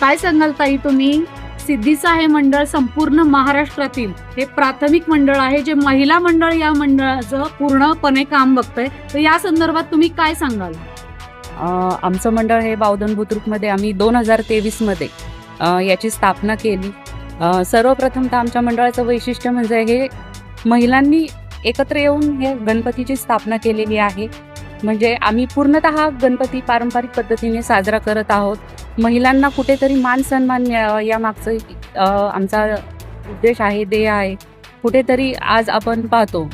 काय सांगाल ताई तुम्ही? सिद्धीचा हे मंडळ संपूर्ण महाराष्ट्रातील हे प्राथमिक मंडळ आहे जे महिला मंडळ या मंडळाचं पूर्णपणे काम बघतंय. तर या संदर्भात तुम्ही काय सांगाल? आमचं मंडळ हे बावधन बुद्रुकमध्ये आम्ही दोन हजार तेवीसमध्ये याची स्थापना केली. सर्वप्रथम तर आमच्या मंडळाचं वैशिष्ट्य म्हणजे हे महिलांनी एकत्र येऊन हे गणपतीची स्थापना केलेली आहे. म्हणजे आम्ही पूर्णतः गणपती पारंपरिक पद्धतीने साजरा करत आहोत. महिलांना कुठेतरी मान सन्मान मिळावा यामागचं मागचं आमचा उद्देश आहे ध्येय आहे. कुठेतरी आज आपण पाहतो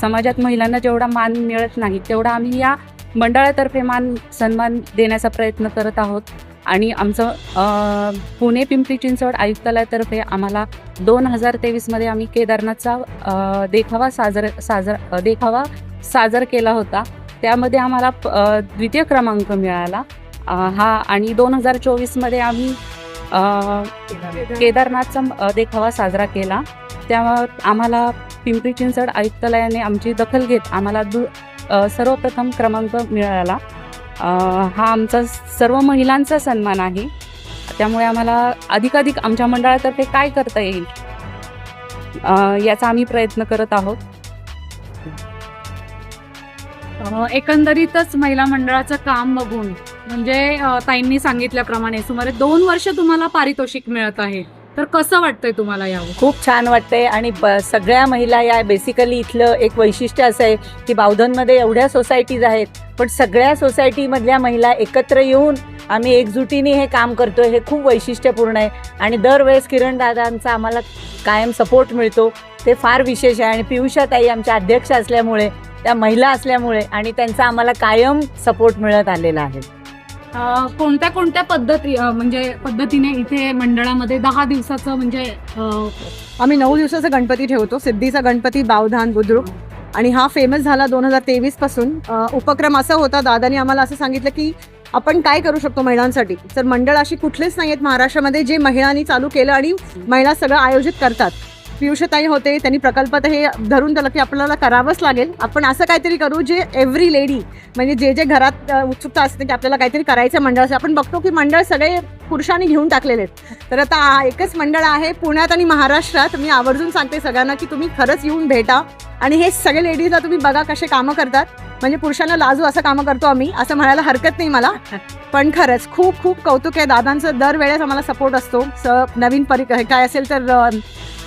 समाजात महिलांना जेवढा मान मिळत नाही तेवढा आम्ही या मंडळातर्फे मान सन्मान देण्याचा प्रयत्न करत आहोत. आणि आमचं पुणे पिंपरी चिंचवड आयुक्तालयातर्फे आम्हाला दोन हजार तेवीसमध्ये आम्ही केदारनाथचा देखावा साजर साजर देखावा साजर केला होता. त्यामध्ये आम्हाला प- द्वितीय क्रमांक मिळाला. हा आणि दोन हजार चोवीसमध्ये आम्ही केदारनाथचा देखावा साजरा केला. त्यावर आम्हाला पिंपरी चिंचवड आयुक्तालयाने आमची दखल घेत आम्हाला दु सर्वप्रथम क्रमांक मिळाला. हा आमचा सर्व महिलांचा सन्मान आहे. त्यामुळे आम्हाला अधिकाधिक आमच्या मंडळातर्फे काय करता येईल याचा आम्ही प्रयत्न करत आहोत. एकंदरीतच महिला मंडळाचं काम बघून म्हणजे ताईंनी सांगितल्याप्रमाणे सुमारे दोन वर्ष तुम्हाला पारितोषिक मिळत आहे. तर कसं वाटतंय तुम्हाला यावं? खूप छान वाटतंय आणि ब- सगळ्या महिला या बेसिकली इथलं एक वैशिष्ट्य असं आहे की बावधनमध्ये एवढ्या सोसायटीज आहेत पण सगळ्या सोसायटीमधल्या महिला एकत्र येऊन आम्ही एकजुटीने हे काम करतोय हे खूप वैशिष्ट्यपूर्ण आहे. आणि दरवेळेस किरण दादांचा आम्हाला कायम सपोर्ट मिळतो. ते फार विशेष आहे आणि पियुषाताई आमच्या अध्यक्ष असल्यामुळे त्या महिला असल्यामुळे आणि त्यांचा आम्हाला कायम सपोर्ट मिळत आलेला आहे. अ, कोणत्या कोणत्या पद्धती म्हणजे पद्धतीने इथे मंडळामध्ये दहा दिवसाचं म्हणजे आम्ही नऊ दिवसाचा गणपती ठेवतो सिद्धीचा गणपती बावधान बुद्रुक. आणि हा फेमस झाला दोन हजार तेवीसपासून. उपक्रम असा होता दादानी आम्हाला असं सांगितलं की आपण काय करू शकतो महिलांसाठी? तर मंडळ अशी कुठलेच नाही आहेत महाराष्ट्रामध्ये जे महिलांनी चालू केलं आणि महिला सगळं आयोजित करतात. पियुषताई होते त्यांनी प्रकल्पात हे धरून दिलं की आपल्याला करावंच लागेल. आपण असं काहीतरी करू जे एव्हरी लेडी म्हणजे जे जे घरात उत्सुकता असते की आपल्याला काहीतरी करायचं मंडळ मंडळाचं. आपण बघतो की मंडळ सगळे पुरुषांनी घेऊन टाकलेले आहेत. तर आता हा एकच मंडळ आहे पुण्यात आणि महाराष्ट्रात. मी आवर्जून सांगते सगळ्यांना की तुम्ही खरंच येऊन भेटा. आणि हे सगळे लेडीजला तुम्ही बघा कसे कामं करतात. म्हणजे पुरुषांना लाजू असं कामं करतो आम्ही असं म्हणायला हरकत नाही मला. पण खरंच खूप खूप कौतुक आहे. दादांचं दरवेळेस आम्हाला सपोर्ट असतो. स नवीन परि काय असेल तर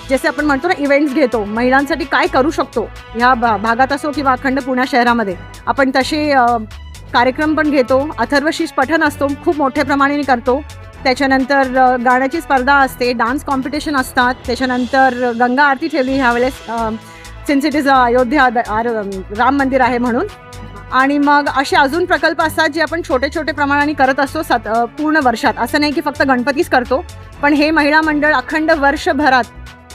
जसे आपण म्हणतो ना इव्हेंट्स घेतो महिलांसाठी काय करू शकतो? ह्या भा- भागात असो किंवा अखंड पुण्या शहरामध्ये आपण तसे कार्यक्रम पण घेतो. अथर्वशीष पठन असतो खूप मोठ्या प्रमाणाने करतो. त्याच्यानंतर गाण्याची स्पर्धा असते डान्स कॉम्पिटिशन असतात. त्याच्यानंतर गंगा आरती ठेवली ह्यावेळेस since it is Ayodhya the- R- Ram Mandir आहे म्हणून. आणि मग असे अजून प्रकल्प असतात जे आपण छोटे छोटे प्रमाणाने करत असतो सत पूर्ण वर्षात. असं नाही की फक्त गणपतीच करतो पण हे महिला मंडळ अखंड वर्षभरात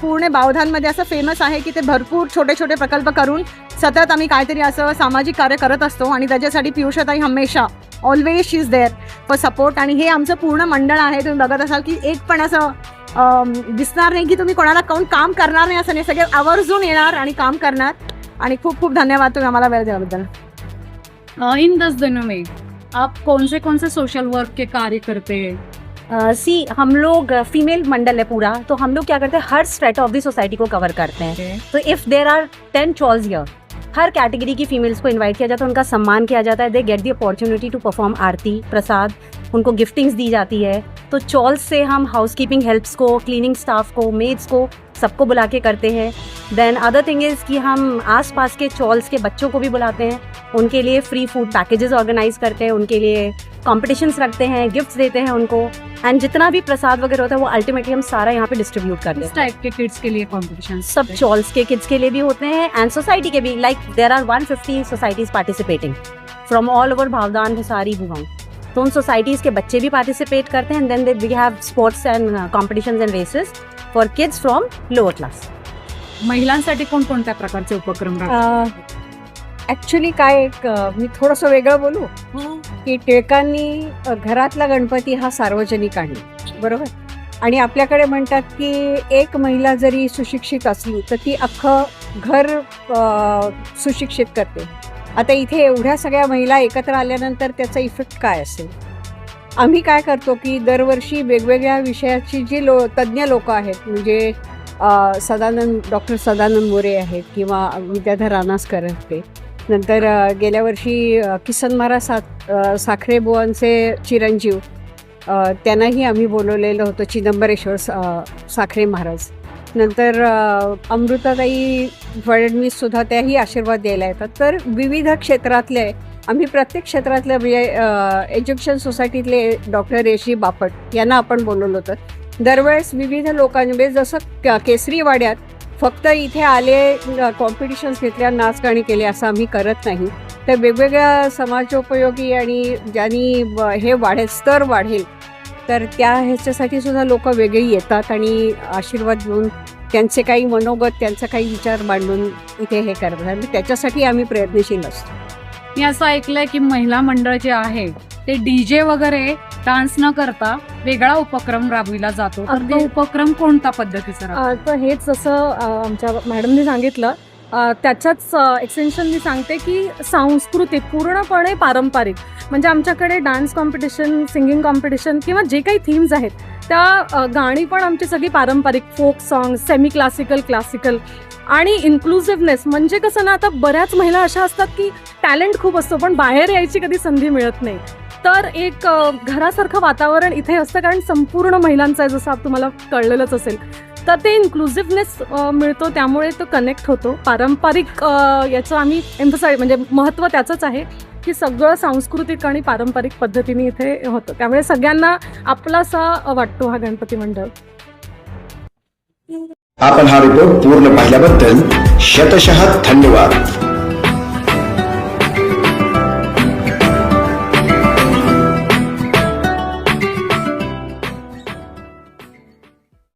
पूर्ण बावधानमध्ये असं फेमस आहे की ते भरपूर छोटे छोटे प्रकल्प करून सतत आम्ही काहीतरी असं सामाजिक कार्य करत असतो आणि त्याच्यासाठी पियुषताई हमेशा always she is there for support आणि हे आमचं पूर्ण मंडळ आहे. तुम्ही बघत असाल की एक पण असं दिसणार नाही की तुम्ही कोणाला काऊन काम करणार नाही असं नाही. सगळे आवर्जून येणार आणि काम करणार. आणि खूप खूप धन्यवाद तुम्ही आम्हाला वेळ दिल्याबद्दल. इन दस दिनों में आप कौन से कौन से सोशल वर्क के कार्य करते हैं? सी uh, हम लोग फीमेल मंडल है पूरा तो हम लोग क्या करते हैं हर स्ट्रेटा ऑफ़ द सोसाइटी को कवर करते हैं। तो if there are ten chawls here her category की फीमेल्स को इनवाइट किया जाता है उनका सम्मान किया जाता है। They get the opportunity to perform आरती प्रसाद उनको गिफ्टिंग्स दी जाती है। तो चॉल्स से हम हाउस कीपिंग हेल्प्स को क्लीनिंग स्टाफ को मेड्स को सबको बुला के करते हैं। देन अदर थिंग इज़ कि हम आस पास के चॉल्स के बच्चों को भी बुलाते हैं। उनके लिए फ्री फ़ूड पैकेजेस ऑर्गेनाइज करते हैं उनके लिए कॉम्पिटिशन्स रखते हैं गिफ्ट्स देते हैं उनको। एंड जितना भी प्रसाद वगैरह होता है वो अल्टीमेटली हम सारा यहाँ पे डिस्ट्रीब्यूट करते हैं। टाइप के किड्स के लिए कॉम्पिटिशन सब चॉल्स के किड्स के लिए भी होते हैं एंड सोसाइटी के भी। Like there are 150 societies participating from all over Bavdhan Bhusari भुवांग तो उन सोसाइटीज़ के बच्चे भी पार्टिसिपेट करते हैं and then they we have sports and competitions and races for kids from lower class महिलांसाठी कोणकोणत्या प्रकारचे उपक्रम ॲक्च्युली काय एक अ, मी थोडंसं वेगळं बोलू? की टिळकांनी अ, घरातला गणपती हा सार्वजनिक आणला बरोबर? आणि आपल्याकडे म्हणतात की एक महिला जरी सुशिक्षित असली तर ती अख्खं घर अ, सुशिक्षित करते. आता इथे एवढ्या सगळ्या महिला एकत्र आल्यानंतर त्याचा इफेक्ट काय असेल? आम्ही काय करतो की दरवर्षी वेगवेगळ्या विषयाची जी लो तज्ज्ञ लोक आहेत म्हणजे सदानंद डॉक्टर सदानंद मोरे आहेत किंवा विद्याधर रानासकर ते नंतर गेल्या वर्षी किसन महाराज सा साखरे बुवांचे चिरंजीव त्यांनाही आम्ही बोलवलेलं होतं चिदंबरेश्वर साखरे महाराज. नंतर अमृताताई फडणवीससुद्धा त्याही आशीर्वाद द्यायला येतात. तर विविध क्षेत्रातले आम्ही प्रत्येक क्षेत्रातल्या म्हणजे एज्युकेशन सोसायटीतले डॉक्टर रेशी बापट यांना आपण बोलवलं होतं. दरवेळेस विविध लोकांनी म्हणजे जसं क- केसरी वाड्यात फक्त इथे आले कॉम्पिटिशन्स घेतल्या नाच गाणी केले असं आम्ही करत नाही. तर वेगवेगळ्या समाजोपयोगी आणि ज्यांनी हे वाढेल स्तर वाढेल तर त्या ह्याच्यासाठी सुद्धा लोक वेगळी येतात आणि आशीर्वाद घेऊन त्यांचे काही मनोगत त्यांचा काही विचार मांडून इथे हे करतात. त्याच्यासाठी आम्ही प्रयत्नशील असतो. मी असं ऐकलंय की महिला मंडळ जे आहे ते डीजे वगैरे डान्स न करता वेगळा उपक्रम राबविला जातो. तर तो अगदी. उपक्रम कोणता पद्धतीचा तर हेच जसं आमच्या मॅडमनी सांगितलं. त्याच्याच एक्सटेन्शन मी सांगते की सांस्कृतिक पूर्णपणे पारंपरिक. म्हणजे आमच्याकडे डान्स कॉम्पिटिशन सिंगिंग कॉम्पिटिशन किंवा जे काही थीम्स आहेत त्या गाणी पण आमची सगळी पारंपरिक. Folk song semi classical classical आणि इन्क्लुझिव्हनेस म्हणजे कसं ना आता बऱ्याच महिला अशा असतात की टॅलेंट खूप असतो पण बाहेर यायची कधी संधी मिळत नाही. तर एक घरासारखं वातावरण इथे असतं कारण संपूर्ण महिलांचं आहे जसं तुम्हाला कळलेलंच असेल. तर ते इन्क्लुझिव्हनेस मिळतो त्यामुळे तो कनेक्ट होतो. पारंपरिक याचं आम्ही एम्फसाईज म्हणजे महत्त्व त्याचंच आहे की सगळं सांस्कृतिक आणि पारंपरिक पद्धतीने इथे होतं. त्यामुळे सगळ्यांना आपलासा वाटतो हा गणपती मंडळ. आपण हा रिपोर्ट पूर्ण पाहिल्याबद्दल शतशः धन्यवाद.